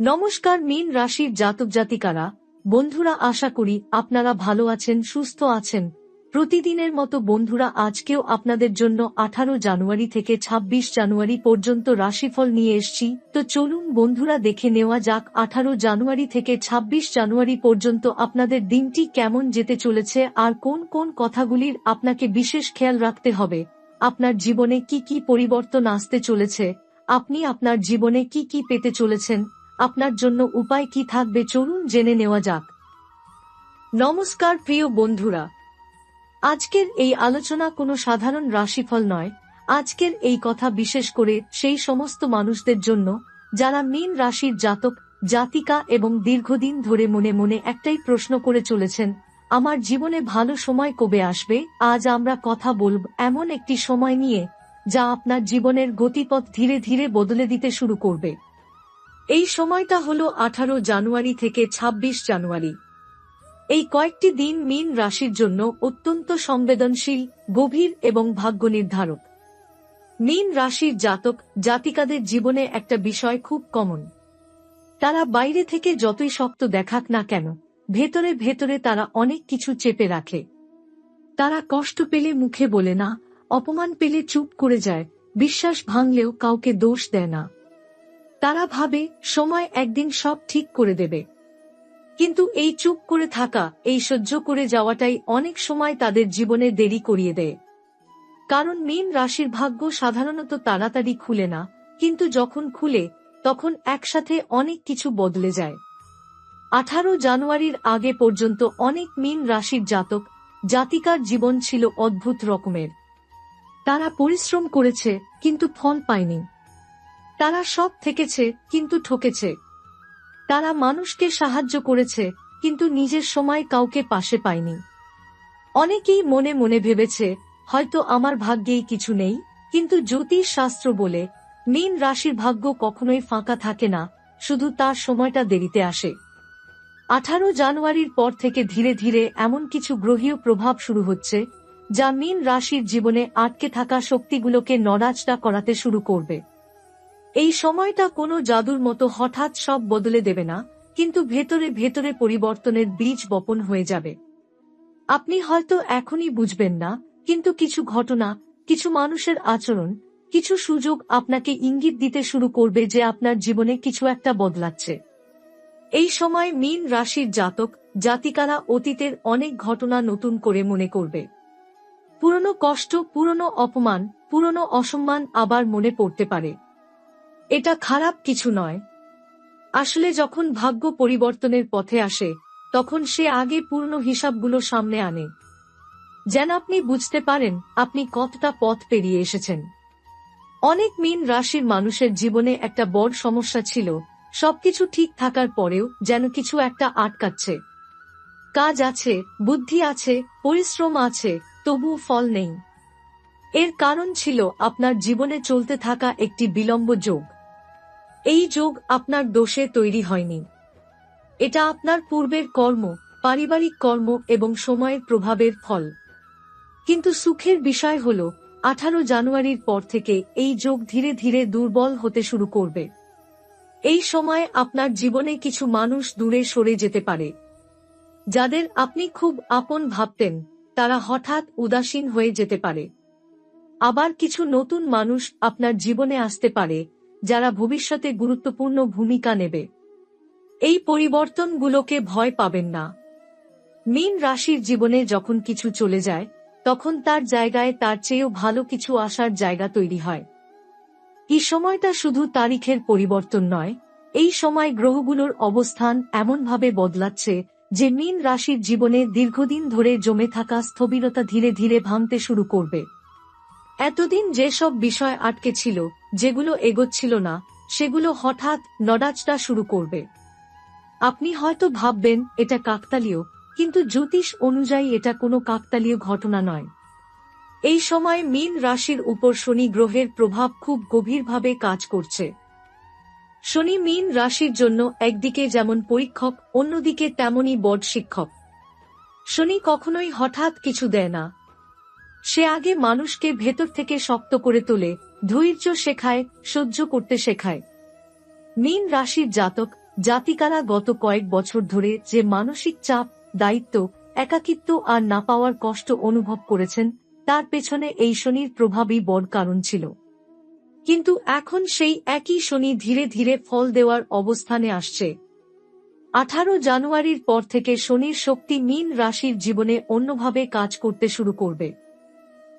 নমস্কার, মীন রাশির জাতক জাতিকারা। বন্ধুরা, আশা করি আপনারা ভালো আছেন, সুস্থ আছেন। প্রতিদিনের মতো বন্ধুরা, আজকেও আপনাদের জন্য আঠারো জানুয়ারি থেকে ২৬ জানুয়ারি পর্যন্ত রাশিফল নিয়ে এসছি। তো চলুন বন্ধুরা, দেখে নেওয়া যাক আঠারো জানুয়ারি থেকে ২৬ জানুয়ারি পর্যন্ত আপনাদের দিনটি কেমন যেতে চলেছে আর কোন কোন কথাগুলির আপনাকে বিশেষ খেয়াল রাখতে হবে। আপনার জীবনে কি কি পরিবর্তন আসতে চলেছে? আপনি আপনার জীবনে কি কি পেতে চলেছেন? আপনার জন্য উপায় কি থাকবে চলুন জেনে নেওয়া যাক। নমস্কার, প্রিয় বন্ধুরা। আজকের এই আলোচনা কোনো সাধারণ রাশিফল নয়। আজকের এই কথা বিশেষ করে সেই সমস্ত মানুষদের জন্য, যারা মীন রাশির জাতক, জাতিকা এবং দীর্ঘদিন ধরে মনে মনে একটাই প্রশ্ন করে চলেছেন, আমার জীবনে ভালো সময় কবে আসবে? আজ আমরা কথা বলব এমন একটি সময় নিয়ে, যা আপনার জীবনের গতিপথ ধীরে ধীরে বদলে দিতে শুরু করবে। এই সময়টা হলো আঠারো জানুয়ারি থেকে ২৬ জানুয়ারি। এই কয়েকটি দিন মীন রাশির জন্য অত্যন্ত সংবেদনশীল, গভীর এবং ভাগ্য নির্ধারক মীন রাশির জাতক জাতিকাদের জীবনে একটা বিষয় খুব কমন তারা বাইরে থেকে যতই শক্ত দেখাক না কেন, ভেতরে ভেতরে তারা অনেক কিছু চেপে রাখে। তারা কষ্ট পেলে মুখে বলে না, অপমান পেলে চুপ করে যায়, বিশ্বাস ভাঙলেও কাউকে দোষ দেয় না। তারা ভাবে, সময় একদিন সব ঠিক করে দেবে। কিন্তু এই চুপ করে থাকা, এই সহ্য করে যাওয়াটাই অনেক সময় তাদের জীবনে দেরি করিয়ে দেয়। কারণ মীন রাশির ভাগ্য সাধারণত তাড়াতাড়ি খুলে না, কিন্তু যখন খুলে, তখন একসাথে অনেক কিছু বদলে যায়। আঠারো জানুয়ারির আগে পর্যন্ত অনেক মীন রাশির জাতক, জাতিকার জীবন ছিল অদ্ভুত রকমের। তারা পরিশ্রম করেছে, কিন্তু ফল পায়নি। তারা সব থেকেছে, কিন্তু ঠকেছে। তারা মানুষকে সাহায্য করেছে, কিন্তু নিজের সময় কাউকে পাশে পায়নি। অনেকেই মনে মনে ভেবেছে, হয়তো আমার ভাগ্যেই কিছু নেই, কিন্তু জ্যোতিষ শাস্ত্র বলে, মীন রাশির ভাগ্য কখনোই ফাঁকা থাকে না, শুধু তার সময়টা দেরিতে আসে। আঠারো জানুয়ারির পর থেকে ধীরে ধীরে এমন কিছু গ্রহীয় প্রভাব শুরু হচ্ছে, যা মীন রাশির জীবনে আটকে থাকা শক্তিগুলোকে নড়াচড়া করাতে শুরু করবে। এই সময়টা কোনো জাদুর মতো হঠাৎ সব বদলে দেবে না, কিন্তু ভেতরে ভেতরে পরিবর্তনের বীজ বপন হয়ে যাবে। আপনি হয়তো এখনই বুঝবেন না, কিন্তু কিছু ঘটনা, কিছু মানুষের আচরণ, কিছু সুযোগ আপনাকে ইঙ্গিত দিতে শুরু করবে যে আপনার জীবনে কিছু একটা বদলাচ্ছে। এই সময় মীন রাশির জাতক, জাতিকারা অতীতের অনেক ঘটনা নতুন করে মনে করবে। পুরনো কষ্ট, পুরনো অপমান, পুরনো অসম্মান আবার মনে পড়তে পারে। এটা খারাপ কিছু নয়। আসলে যখন ভাগ্য পরিবর্তনের পথে আসে, তখন সে আগে পূর্ণ হিসাবগুলো সামনে আনে। যেন আপনি বুঝতে পারেন, আপনি কতটা পথ পেরিয়ে এসেছেন। অনেক মিন রাশির মানুষের জীবনে একটা বড় সমস্যা ছিল, সবকিছু ঠিক থাকার পরেও যেন কিছু একটা আটকাচ্ছে। কাজ আছে, বুদ্ধি আছে, পরিশ্রম আছে, তবুও ফল নেই। এর কারণ ছিল আপনার জীবনে চলতে থাকা একটি বিলম্ব যোগ। এই যোগ আপনার দোষে তৈরি হয়নি। এটা আপনার পূর্বের কর্ম, পারিবারিক কর্ম এবং সময়ের প্রভাবের ফল। কিন্তু সুখের বিষয় হল, আঠারো জানুয়ারির পর থেকে এই যোগ ধীরে ধীরে দুর্বল হতে শুরু করবে। এই সময় আপনার জীবনে কিছু মানুষ দূরে সরে যেতে পারে। যাদের আপনি খুব আপন ভাবতেন, তারা হঠাৎ উদাসীন হয়ে যেতে পারে। আবার কিছু নতুন মানুষ আপনার জীবনে আসতে পারে যারা ভবিষ্যতে গুরুত্বপূর্ণ ভূমিকা নেবে। এই পরিবর্তনগুলোকে ভয় পাবেন না। মীন রাশির জীবনে যখন কিছু চলে যায়, তখন তার জায়গায় তার চেয়েও ভালো কিছু আসার জায়গা তৈরি হয়। এই সময়টা শুধু তারিখের পরিবর্তন নয়, এই সময় গ্রহগুলোর অবস্থান এমনভাবে বদলাচ্ছে যে মীন রাশির জীবনে দীর্ঘদিন ধরে জমে থাকা স্থবিরতা ধীরে ধীরে ভাঙতে শুরু করবে। এতদিন যেসব বিষয় আটকে ছিল যেগুলো এগোচ্ছিল না, সেগুলো হঠাৎ নডাচটা শুরু করবে। আপনি হয়তো ভাববেন, এটা কাকতালীয়, কিন্তু জ্যোতিষ অনুযায়ী এটা কোনো কাকতালীয় ঘটনা নয়। এই সময় মীন রাশির উপর শনি গ্রহের প্রভাব খুব গভীরভাবে কাজ করছে। শনি মীন রাশির জন্য একদিকে যেমন পরীক্ষক, অন্যদিকে তেমনই বড শিক্ষক। শনি কখনোই হঠাৎ কিছু দেয় না। সে আগে মানুষকে ভেতর থেকে শক্ত করে তোলে ধৈর্য শেখায়, সহ্য করতে শেখায়। মীন রাশির জাতক, জাতিকারা গত কয়েক বছর ধরে যে মানসিক চাপ, দায়িত্ব, একাকিত্ব আর না পাওয়ার কষ্ট অনুভব করেছেন, তার পেছনে এই শনির প্রভাবই বড় কারণ ছিল। কিন্তু এখন সেই একই শনি ধীরে ধীরে ফল দেওয়ার অবস্থানে আসছে। আঠারো জানুয়ারির পর থেকে শনির শক্তি মীন রাশির জীবনে অন্যভাবে কাজ করতে শুরু করবে।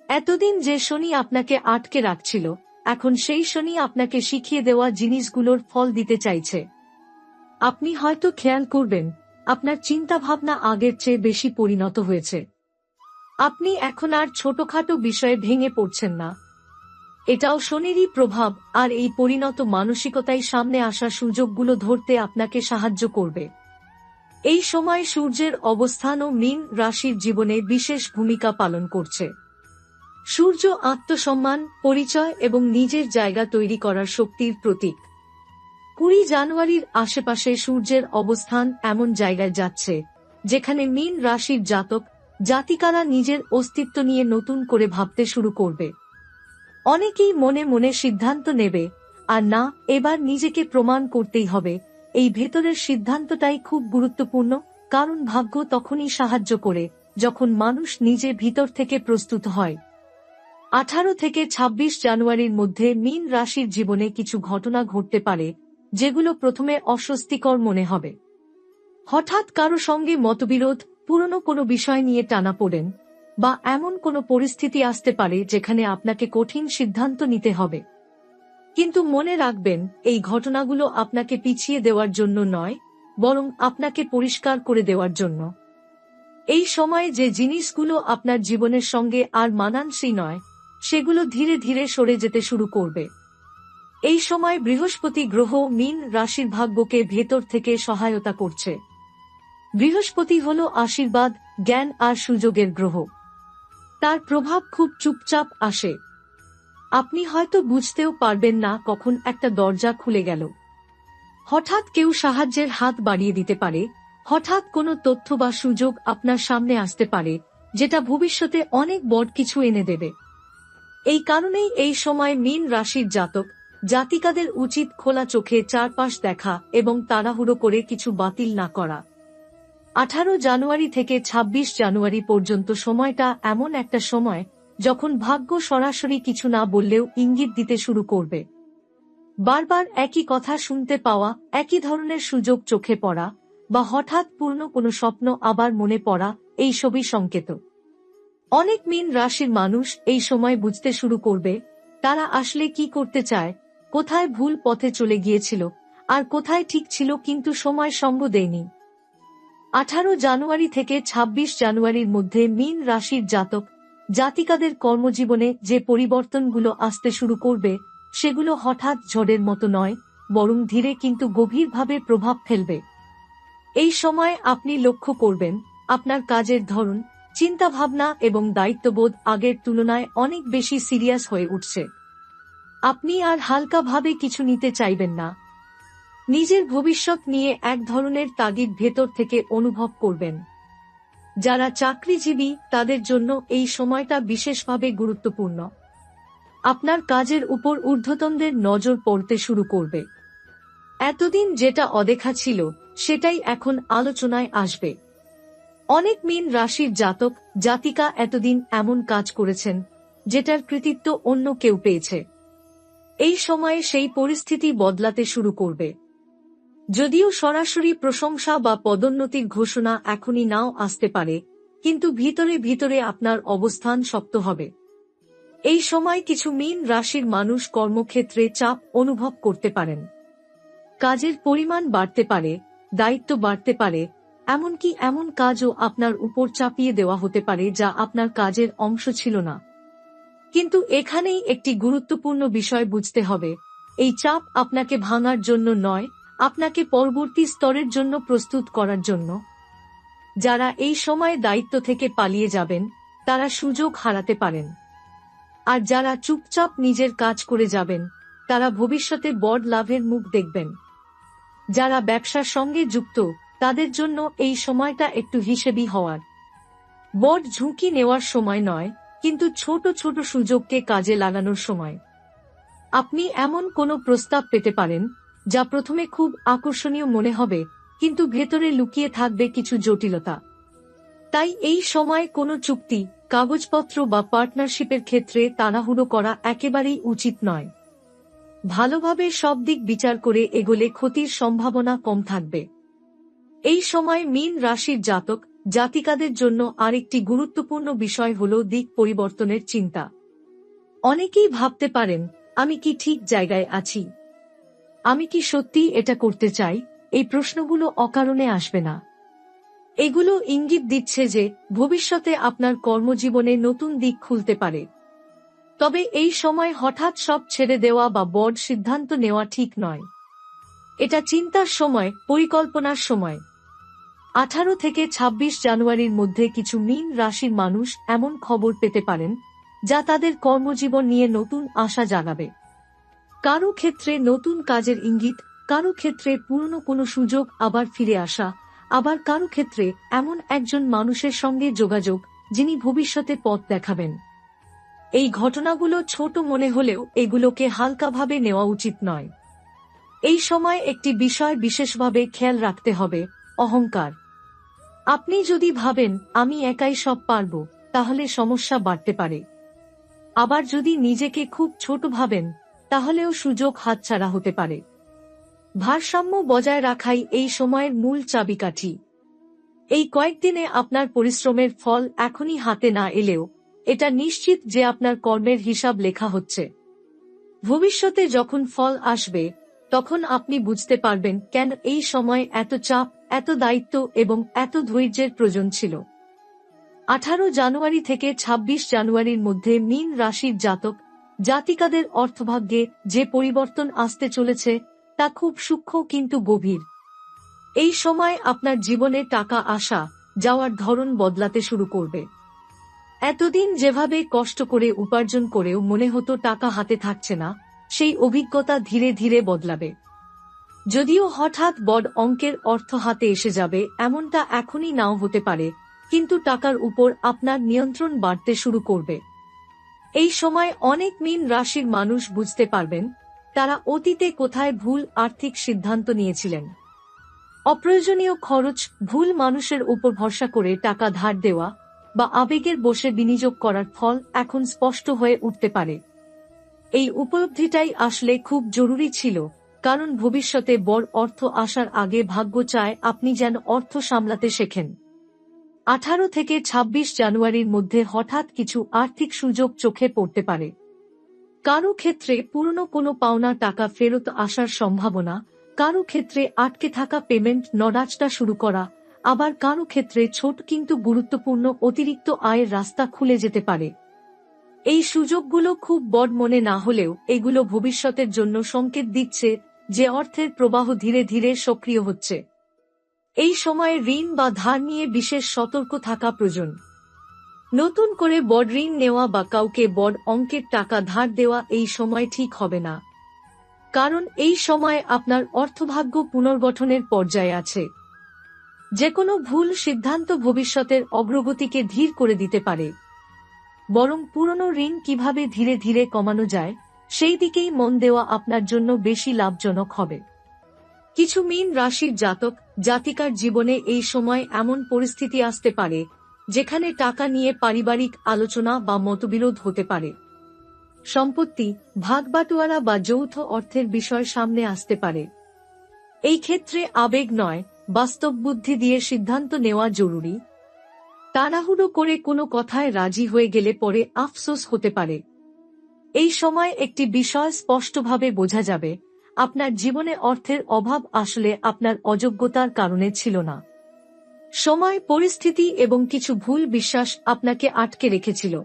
এতদিন যে শনি আপনাকে আটকে রাখছিল, এখন সেই শনি আপনাকে শিখিয়ে দেওয়া জিনিসগুলোর ফল দিতে চাইছে। আপনি হয়তো খেয়াল করবেন, আপনার চিন্তাভাবনা আগের চেয়ে বেশি পরিণত হয়েছে। আপনি এখন আর ছোটখাটো বিষয়ে ভেঙে পড়ছেন না। এটাও শনিরই প্রভাব, আর এই পরিণত মানসিকতাই সামনে আসা সুযোগগুলো ধরতে আপনাকে সাহায্য করবে। এই সময় সূর্যের অবস্থান ও মীন রাশির জীবনে বিশেষ ভূমিকা পালন করছে। সূর্য আত্মসম্মান, পরিচয় এবং নিজের জায়গা তৈরি করার শক্তির প্রতীক। কুড়ি জানুয়ারির আশেপাশে সূর্যের অবস্থান এমন জায়গায় যাচ্ছে, যেখানে মীন রাশির জাতক জাতিকারা নিজের অস্তিত্ব নিয়ে নতুন করে ভাবতে শুরু করবে। অনেকেই মনে মনে সিদ্ধান্ত নেবে, আর না, এবার নিজেকে প্রমাণ করতেই হবে। এই ভেতরের সিদ্ধান্তটাই খুব গুরুত্বপূর্ণ, কারণ ভাগ্য তখনই সাহায্য করে, যখন মানুষ নিজে ভিতর থেকে প্রস্তুত হয়। আঠারো থেকে ২৬ জানুয়ারির মধ্যে মীন রাশির জীবনে কিছু ঘটনা ঘটতে পারে, যেগুলো প্রথমে অস্বস্তিকর মনে হবে। হঠাৎ কারও সঙ্গে মতবিরোধ, পুরনো কোনো বিষয় নিয়ে টানা পড়েন, বা এমন কোনো পরিস্থিতি আসতে পারে যেখানে আপনাকে কঠিন সিদ্ধান্ত নিতে হবে। কিন্তু মনে রাখবেন, এই ঘটনাগুলো আপনাকে পিছিয়ে দেওয়ার জন্য নয়, বরং আপনাকে পরিষ্কার করে দেওয়ার জন্য। এই সময়ে যে জিনিসগুলো আপনার জীবনের সঙ্গে আর মানানসই নয় সেগুলো ধীরে ধীরে সরে যেতে শুরু করবে। এই সময় বৃহস্পতি গ্রহ মিন রাশির ভাগ্যকে ভেতর থেকে সহায়তা করছে। বৃহস্পতি হল আশীর্বাদ, জ্ঞান আর সুযোগের গ্রহ। তার প্রভাব খুব চুপচাপ আসে। আপনি হয়তো বুঝতেও পারবেন না কখন একটা দরজা খুলে গেল। হঠাৎ কেউ সাহায্যের হাত বাড়িয়ে দিতে পারে। হঠাৎ কোনো তথ্য বা সুযোগ আপনার সামনে আসতে পারে, যেটা ভবিষ্যতে অনেক বড় কিছু এনে দেবে। এই কারণেই এই সময় মীন রাশির জাতক, জাতিকাদের উচিত খোলা চোখে চারপাশ দেখা এবং তাড়াহুড়ো করে কিছু বাতিল না করা। আঠারো জানুয়ারি থেকে ২৬ জানুয়ারি পর্যন্ত সময়টা এমন একটা সময় যখন ভাগ্য সরাসরি কিছু না বললেও ইঙ্গিত দিতে শুরু করবে। বারবার একই কথা শুনতে পাওয়া, একই ধরনের সুযোগ চোখে পড়া বা হঠাৎ পূর্ণ কোনো স্বপ্ন আবার মনে পড়া, এই সবই সংকেত। অনেক মিন রাশির মানুষ এই সময় বুঝতে শুরু করবে, তারা আসলে কি করতে চায়, কোথায় ভুল পথে চলে গিয়েছিল, আর কোথায় ঠিক ছিল কিন্তু সময় সঙ্গ দেয়নি। আঠারো জানুয়ারি থেকে ২৬ জানুয়ারির মধ্যে মিন রাশির জাতক, জাতিকাদের কর্মজীবনে যে পরিবর্তনগুলো আসতে শুরু করবে, সেগুলো হঠাৎ ঝড়ের মতো নয়, বরং ধীরে কিন্তু গভীরভাবে প্রভাব ফেলবে। এই সময় আপনি লক্ষ্য করবেন, আপনার কাজের ধরন চিন্তাভাবনা এবং দায়িত্ববোধ আগের তুলনায় অনেক বেশি সিরিয়াস হয়ে উঠছে। আপনি আর হালকাভাবে কিছু নিতে চাইবেন না। নিজের ভবিষ্যৎ নিয়ে এক ধরনের তাগিদ ভেতর থেকে অনুভব করবেন। যারা চাকরিজীবী, তাদের জন্য এই সময়টা বিশেষভাবে গুরুত্বপূর্ণ। আপনার কাজের উপর ঊর্ধ্বতনদের নজর পড়তে শুরু করবে। এতদিন যেটা অদেখা ছিল, সেটাই এখন আলোচনায় আসবে। অনেক মিন রাশির জাতক, জাতিকা এতদিন এমন কাজ করেছেন, যেটার কৃতিত্ব অন্য কেউ পেয়েছে। এই সময়ে সেই পরিস্থিতি বদলাতে শুরু করবে। যদিও সরাসরি প্রশংসা বা পদোন্নতির ঘোষণা এখনই নাও আসতে পারে, কিন্তু ভিতরে ভিতরে আপনার অবস্থান শক্ত হবে। এই সময় কিছু মিন রাশির মানুষ কর্মক্ষেত্রে চাপ অনুভব করতে পারেন। কাজের পরিমাণ বাড়তে পারে, দায়িত্ব বাড়তে পারে এমনকি এমন কাজও আপনার উপর চাপিয়ে দেওয়া হতে পারে যা আপনার কাজের অংশ ছিল না। কিন্তু এখানেই একটি গুরুত্বপূর্ণ বিষয় বুঝতে হবে। এই চাপ আপনাকে ভাঙার জন্য নয়, আপনাকে পরবর্তী স্তরের জন্য প্রস্তুত করার জন্য। যারা এই সময়ে দায়িত্ব থেকে পালিয়ে যাবেন, তারা সুযোগ হারাতে পারেন। আর যারা চুপচাপ নিজের কাজ করে যাবেন, তারা ভবিষ্যতে বড় লাভের মুখ দেখবেন। যারা ব্যবসার সঙ্গে যুক্ত তাদের জন্য এই সময়টা একটু হিসেবি হওয়ার। বড় ঝুঁকি নেওয়ার সময় নয়, কিন্তু ছোট ছোট সুযোগকে কাজে লাগানোর সময়। আপনি এমন কোনো প্রস্তাব পেতে পারেন, যা প্রথমে খুব আকর্ষণীয় মনে হবে, কিন্তু ভেতরে লুকিয়ে থাকবে কিছু জটিলতা। তাই এই সময় কোনো চুক্তি, কাগজপত্র বা পার্টনারশিপের ক্ষেত্রে তাড়াহুড়ো করা একেবারেই উচিত নয়। ভালোভাবে সব দিক বিচার করে এগোলে ক্ষতির সম্ভাবনা কম থাকবে। এই সময় মীন রাশির জাতক জাতিকাদের জন্য আরেকটি গুরুত্বপূর্ণ বিষয় হল দিক পরিবর্তনের চিন্তা। অনেকেই ভাবতে পারেন, আমি কি ঠিক জায়গায় আছি? আমি কি সত্যি এটা করতে চাই? এই প্রশ্নগুলো অকারণে আসবে না। এগুলো ইঙ্গিত দিচ্ছে যে ভবিষ্যতে আপনার কর্মজীবনে নতুন দিক খুলতে পারে। তবে এই সময় হঠাৎ সব ছেড়ে দেওয়া বা বড় সিদ্ধান্ত নেওয়া ঠিক নয়। এটা চিন্তার সময়, পরিকল্পনার সময়। আঠারো থেকে ২৬ জানুয়ারির মধ্যে কিছু মীন রাশির মানুষ এমন খবর পেতে পারেন, যা তাদের কর্মজীবন নিয়ে নতুন আশা জাগাবে। কারও ক্ষেত্রে নতুন কাজের ইঙ্গিত, কারও ক্ষেত্রে পুরনো কোনো সুযোগ আবার ফিরে আসা, আবার কারও ক্ষেত্রে এমন একজন মানুষের সঙ্গে যোগাযোগ, যিনি ভবিষ্যতে পথ দেখাবেন। এই ঘটনাগুলো ছোট মনে হলেও এগুলোকে হালকাভাবে নেওয়া উচিত নয়। এই সময় একটি বিষয় বিশেষভাবে খেয়াল রাখতে হবে অহংকার। আপনি যদি ভাবেন, আমি একাই সব পারব, তাহলে সমস্যা বাড়তে পারে। আবার যদি নিজেকে খুব ছোট ভাবেন, তাহলেও সুযোগ হাতছাড়া হতে পারে। ভারসাম্য বজায় রাখাই এই সময়ের মূল চাবিকাঠি। এই কয়েকদিনে আপনার পরিশ্রমের ফল এখনই হাতে না এলেও, এটা নিশ্চিত যে আপনার কর্মের হিসাব লেখা হচ্ছে। ভবিষ্যতে যখন ফল আসবে, তখন আপনি বুঝতে পারবেন কেন এই সময় এত চাপ এত দায়িত্ব এবং এত ধৈর্যের প্রয়োজন ছিল। আঠারো জানুয়ারি থেকে ২৬ জানুয়ারির মধ্যে মীন রাশির জাতক জাতিকাদের অর্থভাগ্যে যে পরিবর্তন আসতে চলেছে, তা খুব সূক্ষ্ম কিন্তু গভীর। এই সময় আপনার জীবনে টাকা আসা যাওয়ার ধরন বদলাতে শুরু করবে। এতদিন যেভাবে কষ্ট করে উপার্জন করেও মনে হতো টাকা হাতে থাকছে না, সেই অভিজ্ঞতা ধীরে ধীরে বদলাবে। যদিও হঠাৎ বড় অঙ্কের অর্থ হাতে এসে যাবে, এমনটা এখনই নাও হতে পারে, কিন্তু টাকার উপর আপনার নিয়ন্ত্রণ বাড়তে শুরু করবে। এই সময় অনেক মিন রাশির মানুষ বুঝতে পারবেন, তারা অতীতে কোথায় ভুল আর্থিক সিদ্ধান্ত নিয়েছিলেন। অপ্রয়োজনীয় খরচ, ভুল মানুষের উপর ভরসা করে টাকা ধার দেওয়া, বা আবেগের বসে বিনিয়োগ করার ফল এখন স্পষ্ট হয়ে উঠতে পারে। এই উপলব্ধিটাই আসলে খুব জরুরি ছিল। কারণ ভবিষ্যতে বড় অর্থ আসার আগে ভাগ্য চায় আপনি যেন অর্থ সামলাতে শেখেন। আঠারো থেকে ২৬ জানুয়ারির মধ্যে হঠাৎ কিছু আর্থিক সুযোগ চোখে পড়তে পারে। কারও ক্ষেত্রে পুরনো কোনো পাওনা টাকা ফেরত আসার সম্ভাবনা, কারও ক্ষেত্রে আটকে থাকা পেমেন্ট নড়াচটা শুরু করা, আবার কারও ক্ষেত্রে ছোট কিন্তু গুরুত্বপূর্ণ অতিরিক্ত আয়ের রাস্তা খুলে যেতে পারে। এই সুযোগগুলো খুব বড় মনে না হলেও এগুলো ভবিষ্যতের জন্য সংকেত দিচ্ছে যে অর্থের প্রবাহ ধীরে ধীরে সক্রিয় হচ্ছে। এই সময়ে ঋণ বা ধার নিয়ে বিশেষ সতর্ক থাকা প্রয়োজন। নতুন করে বড় ঋণ নেওয়া বা কাউকে বড় অঙ্কের টাকা ধার দেওয়া এই সময় ঠিক হবে না। কারণ এই সময় আপনার অর্থভাগ্য পুনর্গঠনের পর্যায়ে আছে। যে কোনো ভুল সিদ্ধান্ত ভবিষ্যতের অগ্রগতিকে ধীর করে দিতে পারে। বরং পুরনো ঋণ কীভাবে ধীরে ধীরে কমানো যায় সেই দিকেই মন দেওয়া আপনার জন্য বেশি লাভজনক হবে। কিছু মিন রাশির জাতক, জাতিকার জীবনে এই সময় এমন পরিস্থিতি আসতে পারে, যেখানে টাকা নিয়ে পারিবারিক আলোচনা বা মতবিরোধ হতে পারে। সম্পত্তি, ভাগবাটোয়ারা বা যৌথ অর্থের বিষয় সামনে আসতে পারে। এই ক্ষেত্রে আবেগ নয়, বাস্তব বুদ্ধি দিয়ে সিদ্ধান্ত নেওয়া জরুরি। তাড়াহুড়ো করে কোনো কথায় রাজি হয়ে গেলে পরে আফসোস হতে পারে। এই সময় একটি বিষয় স্পষ্টভাবে বোঝা যাবে, আপনার জীবনে অর্থের অভাব আসলে আপনার অযোগ্যতার কারণে ছিল না। সময়, পরিস্থিতি এবং কিছু ভুল বিশ্বাস আপনাকে আটকে রেখেছিল।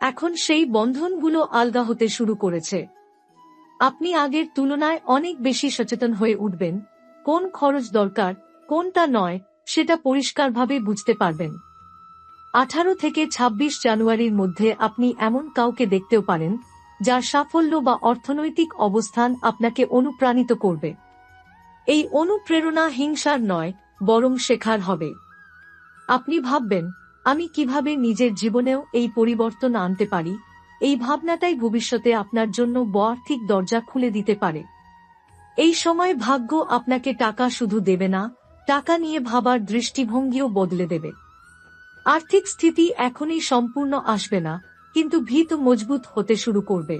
এখন সেই বন্ধনগুলো আলগা হতে শুরু করেছে। আপনি আগের তুলনায় অনেক বেশি সচেতন হয়ে উঠবেন, কোন খরচ দরকার, কোনটা নয়, সেটা পরিষ্কারভাবে বুঝতে পারবেন। আঠারো থেকে ২৬ জানুয়ারির মধ্যে আপনি এমন কাউকে দেখতেও পারেন, যার সাফল্য বা অর্থনৈতিক অবস্থান আপনাকে অনুপ্রাণিত করবে। এই অনুপ্রেরণা হিংসার নয়, বরং শেখার হবে। আপনি ভাববেন, আমি কীভাবে নিজের জীবনেও এই পরিবর্তন আনতে পারি? এই ভাবনাটাই ভবিষ্যতে আপনার জন্য ব আর্থিক দরজা খুলে দিতে পারে। এই সময় ভাগ্য আপনাকে টাকা শুধু দেবে না, টাকা নিয়ে ভাবার দৃষ্টিভঙ্গিও বদলে দেবে। আর্থিক স্থিতি এখনই সম্পূর্ণ আসবে না, কিন্তু ভিত মজবুত হতে শুরু করবে।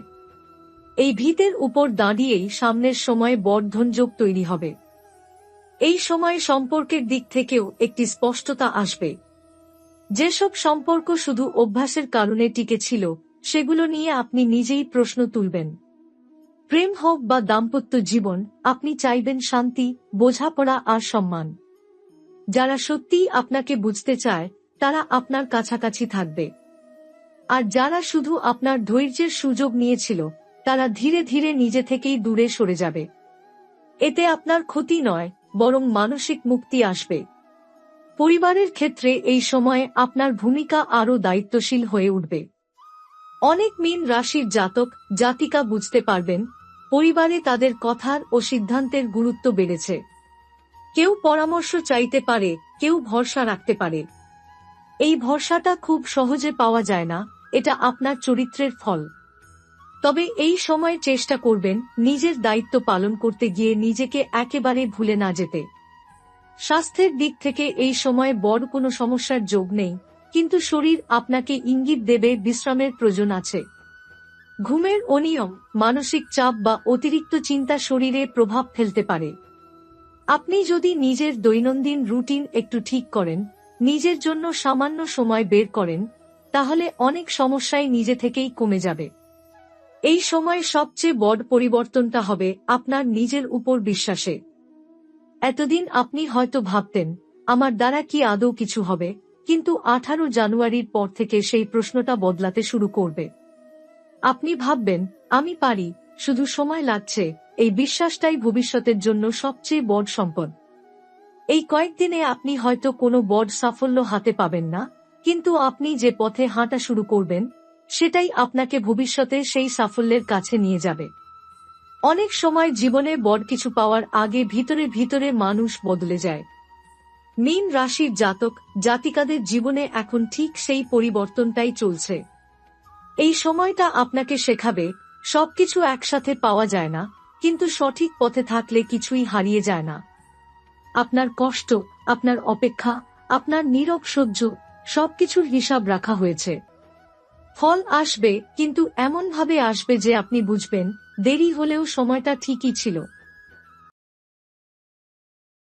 এই ভিতের উপর দাঁড়িয়েই সামনের সময় বর্ধনযোগ তৈরি হবে। এই সময় সম্পর্কের দিক থেকেও একটি স্পষ্টতা আসবে। যেসব সম্পর্ক শুধু অভ্যাসের কারণে টিকে ছিল, সেগুলো নিয়ে আপনি নিজেই প্রশ্ন তুলবেন। প্রেম হোক বা দাম্পত্য জীবন, আপনি চাইবেন শান্তি, বোঝাপড়া আর সম্মান। যারা সত্যিই আপনাকে বুঝতে চায় তারা আপনার কাছাকাছি থাকবে। আর যারা শুধু আপনার ধৈর্যের সুযোগ নিয়েছিল, তারা ধীরে ধীরে নিজে থেকেই দূরে সরে যাবে। এতে আপনার ক্ষতি নয়, বরং মানসিক মুক্তি আসবে। পরিবারের ক্ষেত্রে এই সময়ে আপনার ভূমিকা আরও দায়িত্বশীল হয়ে উঠবে। অনেক মিন রাশির জাতক, জাতিকা বুঝতে পারবেন, পরিবারে তাদের কথার ও সিদ্ধান্তের গুরুত্ব বেড়েছে। কেউ পরামর্শ চাইতে পারে, কেউ ভরসা রাখতে পারে। এই ভরসাটা খুব সহজে পাওয়া যায় না, এটা আপনার চরিত্রের ফল। তবে এই সময় চেষ্টা করবেন নিজের দায়িত্ব পালন করতে গিয়ে নিজেকে একেবারে ভুলে না যেতে। স্বাস্থ্যের দিক থেকে এই সময় বড় কোনো সমস্যার যোগ নেই, কিন্তু শরীর আপনাকে ইঙ্গিত দেবে বিশ্রামের প্রয়োজন আছে। ঘুমের অনিয়ম, মানসিক চাপ বা অতিরিক্ত চিন্তা শরীরে প্রভাব ফেলতে পারে। আপনি যদি নিজের দৈনন্দিন রুটিন একটু ঠিক করেন নিজের জন্য সামান্য সময় বের করেন, তাহলে অনেক সমস্যাই নিজে থেকেই কমে যাবে। এই সময় সবচেয়ে বড় পরিবর্তনটা হবে আপনার নিজের উপর বিশ্বাসে এতদিন আপনি হয়তো ভাবতেন, আমার দ্বারা কি আদৌ কিছু হবে? কিন্তু আঠারো জানুয়ারির পর থেকে সেই প্রশ্নটা বদলাতে শুরু করবে। আপনি ভাববেন, আমি পারি, শুধু সময় লাগছে, এই বিশ্বাসটাই ভবিষ্যতের জন্য সবচেয়ে বড় সম্পদ। এই কয়েকদিনে আপনি হয়তো কোনো বড় সাফল্য হাতে পাবেন না, কিন্তু আপনি যে পথে হাঁটা শুরু করবেন, সেটাই আপনাকে ভবিষ্যতে সেই সাফল্যের কাছে নিয়ে যাবে। অনেক সময় জীবনে বড় কিছু পাওয়ার আগে ভিতরে ভিতরে মানুষ বদলে যায়। মীন রাশির জাতক, জাতিকাদের জীবনে এখন ঠিক সেই পরিবর্তনটাই চলছে। এই সময়টা আপনাকে শেখাবে, সবকিছু একসাথে পাওয়া যায় না, কিন্তু সঠিক পথে থাকলে কিছুই হারিয়ে যায় না। আপনার কষ্ট, আপনার অপেক্ষা, আপনার নীরব সহ্য, সবকিছুর হিসাব রাখা হয়েছে। ফল আসবে, কিন্তু এমনভাবে আসবে যে আপনি বুঝবেন, দেরি হলেও সময়টা ঠিকই ছিল।